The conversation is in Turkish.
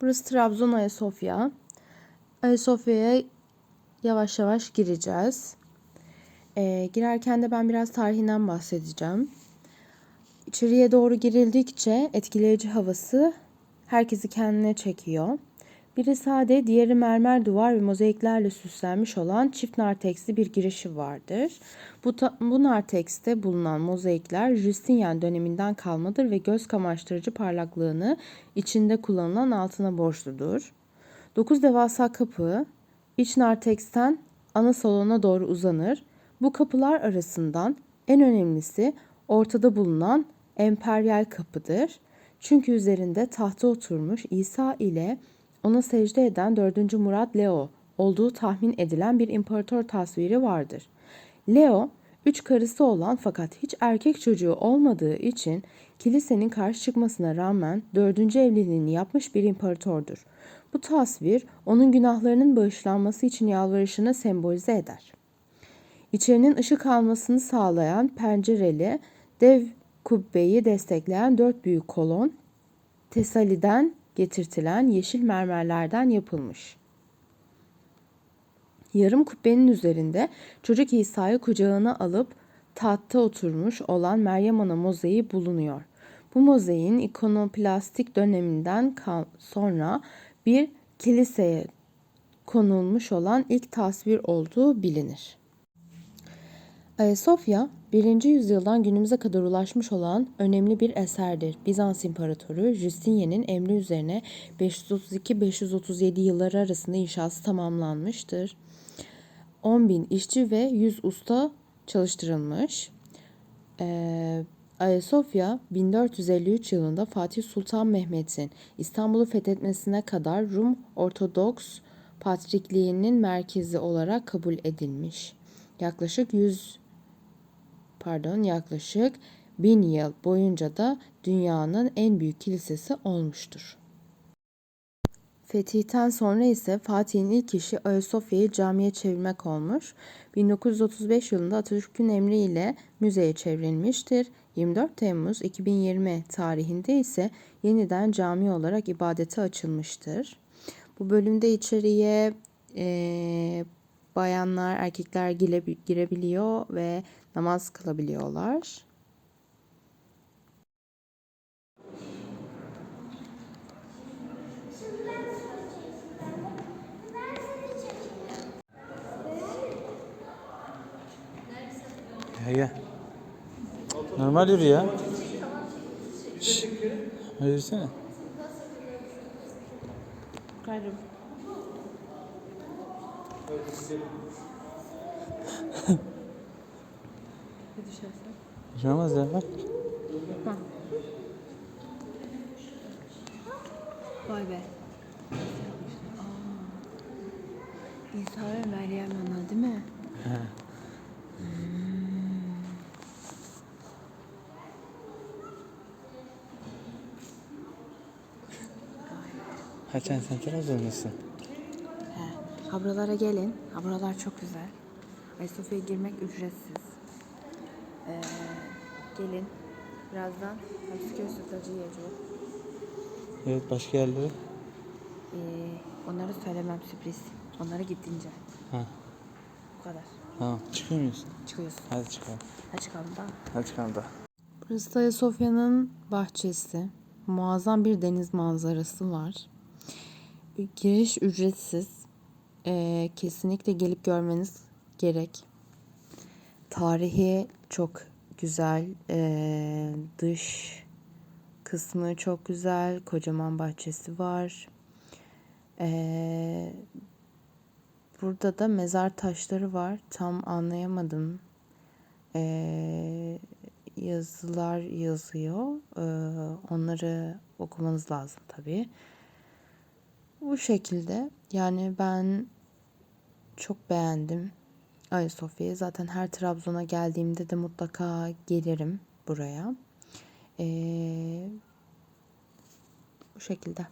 Burası Trabzon Ayasofya. Ayasofya'ya yavaş yavaş gireceğiz. Ee, girerken de ben biraz tarihinden bahsedeceğim. İçeriye doğru girildikçe etkileyici havası herkesi kendine çekiyor. Biri sade, diğeri mermer duvar ve mozaiklerle süslenmiş olan çift narteksli bir girişi vardır. Bu, ta- bu nartekste bulunan mozaikler Justinian döneminden kalmadır ve göz kamaştırıcı parlaklığını içinde kullanılan altına borçludur. Dokuz devasa kapı iç narteksten ana salona doğru uzanır. Bu kapılar arasından en önemlisi ortada bulunan emperyal kapıdır. Çünkü üzerinde tahta oturmuş İsa ile ona secde eden 4. Murat Leo olduğu tahmin edilen bir imparator tasviri vardır. Leo, üç karısı olan fakat hiç erkek çocuğu olmadığı için kilisenin karşı çıkmasına rağmen dördüncü evliliğini yapmış bir imparatordur. Bu tasvir onun günahlarının bağışlanması için yalvarışını sembolize eder. İçerinin ışık almasını sağlayan pencereli dev kubbeyi destekleyen dört büyük kolon Tesaliden getirtilen yeşil mermerlerden yapılmış. Yarım kubbenin üzerinde çocuk İsa'yı kucağına alıp tahtta oturmuş olan Meryem Ana mozaiği bulunuyor. Bu mozaiğin ikonoplastik döneminden sonra bir kiliseye konulmuş olan ilk tasvir olduğu bilinir. Ayasofya, 1. yüzyıldan günümüze kadar ulaşmış olan önemli bir eserdir. Bizans İmparatoru Justinian'in emri üzerine 532-537 yılları arasında inşası tamamlanmıştır. 10 bin işçi ve 100 usta çalıştırılmış. Ee, Ayasofya 1453 yılında Fatih Sultan Mehmet'in İstanbul'u fethetmesine kadar Rum Ortodoks Patrikliği'nin merkezi olarak kabul edilmiş. Yaklaşık 100 pardon yaklaşık 1000 yıl boyunca da dünyanın en büyük kilisesi olmuştur. Fetihten sonra ise Fatih'in ilk işi Ayasofya'yı camiye çevirmek olmuş. 1935 yılında Atatürk'ün emriyle müzeye çevrilmiştir. 24 Temmuz 2020 tarihinde ise yeniden cami olarak ibadete açılmıştır. Bu bölümde içeriye eee, bayanlar, erkekler gire- girebiliyor ve namaz kılabiliyorlar. Ya. Normal yürü ya. Şşş. Hadi Yürüsene. Bir şey olmaz ya bak. Vay be. İsa ve Meryem Ana değil mi? Ha sen sen Trabzonlusun. He. Ha buralara gelin. Ha buralar çok güzel. Ayasofya'ya girmek ücretsiz. Ee, gelin. Birazdan Hamsiköy sütlacı yiyeceğiz. Evet başka yerlere. Ee, onları söylemem sürpriz. Onları gittince. Ha Bu kadar. tamam. Çıkıyor muyuz? Çıkıyorsun. Hadi çıkalım. Hadi çıkalım da. Hadi çıkalım da. Burası da Ayasofya'nın bahçesi. Muazzam bir deniz manzarası var. Giriş ücretsiz. Ee, kesinlikle gelip görmeniz gerek. Tarihi çok güzel. Ee, dış kısmı çok güzel. Kocaman bahçesi var. Ee, burada da mezar taşları var. Tam anlayamadım. Ee, yazılar yazıyor. Ee, onları okumanız lazım tabii. Bu şekilde yani ben çok beğendim Ayasofya'yı. Zaten her Trabzon'a geldiğimde de mutlaka gelirim buraya. Ee, bu şekilde.